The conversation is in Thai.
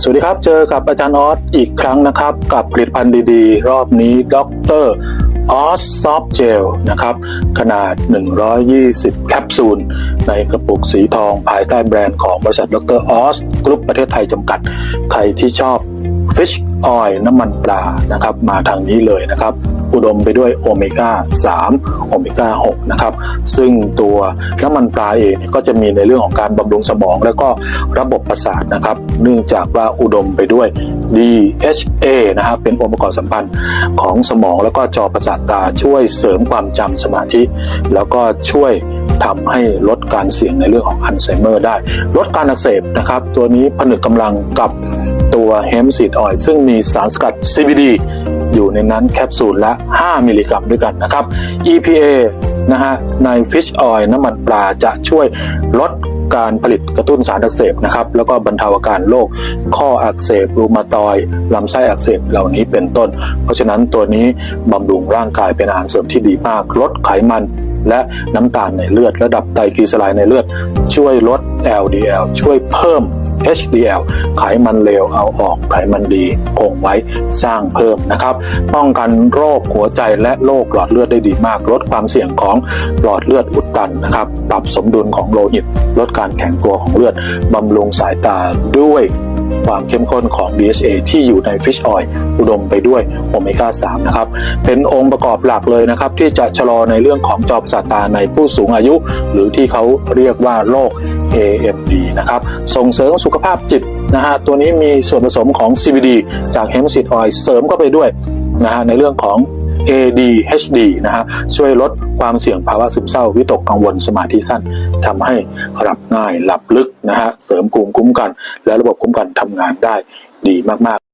สวัสดีครับ เจอกับอาจารย์ออสอีกครั้งนะครับ กับผลิตภัณฑ์ดีๆ รอบนี้ดรออสซอฟเจลนะครับ ขนาด 120 แคปซูล ในกระปุกสีทองภายใต้แบรนด์ของบริษัทดรออสกรุ๊ปประเทศไทยจำกัด ใครที่ชอบ Fish Oil น้ำมันปลานะครับ มาทางนี้เลยนะครับ อุดมไปด้วยโอเมก้า3โอเมก้า6นะครับซึ่งตัวน้ำมันปลาเองก็จะมีในเรื่องของการบำรุงสมอง แล้วก็ระบบประสาทนะครับ เนื่องจากว่าอุดมไปด้วย DHA นะครับเป็นองค์ประกอบสัมพันธ์ของสมอง แล้วก็จอประสาทตาช่วยเสริมความจำสมาธิ แล้วก็ช่วยทำให้ลดการเสี่ยงในเรื่องของอัลไซเมอร์ได้ ลดการอักเสบนะครับ ตัวนี้ผนึกกำลังกับตัวเฮมซีดออยล์ซึ่งมีสารสกัด CBD อยู่ในนั้นแคปซูลละ 5 มิลลิกรัมด้วยกันนะครับ EPA นะฮะใน Fish Oil น้ำมันปลาจะช่วยลดการผลิตกระตุ้นสารอักเสบนะครับ แล้วก็บรรเทาอาการโรคข้ออักเสบรูมาตอยลำไส้อักเสบเหล่านี้เป็นต้น เพราะฉะนั้นตัวนี้บำรุงร่างกายเป็นอาหารเสริมที่ดีมาก ลดไขมันและน้ำตาลในเลือด ระดับไตรกลีเซอไรด์ในเลือด ช่วยลด LDL ช่วยเพิ่ม HDL ไขมันเลวเอาออกไขมันดีคงไว้สร้างเพิ่มนะครับ ป้องกันโรคหัวใจและโรคหลอดเลือดได้ดีมาก ลดความเสี่ยงของหลอดเลือดอุดตันนะครับปรับสมดุลของโลหิต ลดการแข็งตัวของเลือดบำรุงสายตาด้วย ความเข้มข้นของ DHA ที่อยู่ใน Fish Oil อุดมไปด้วยโอเมก้า 3 นะครับ เป็นองค์ประกอบหลักเลยนะครับ ที่จะชะลอในเรื่องของจอประสาทตาในผู้สูงอายุ หรือที่เขาเรียกว่าโรค AMD นะครับ ส่งเสริมสุขภาพจิตนะฮะตัวนี้มีส่วนผสมของ CBD จาก Hemp Seed Oil เสริมเข้าไปด้วยนะฮะในเรื่องของ ADHD นะฮะช่วยลดความเสี่ยงภาวะซึมเศร้า วิตกกังวลสมาธิสั้นทำให้หลับง่ายหลับลึกนะฮะเสริมภูมิคุ้มกัน และระบบคุ้มกันทำงานได้ดีมากๆ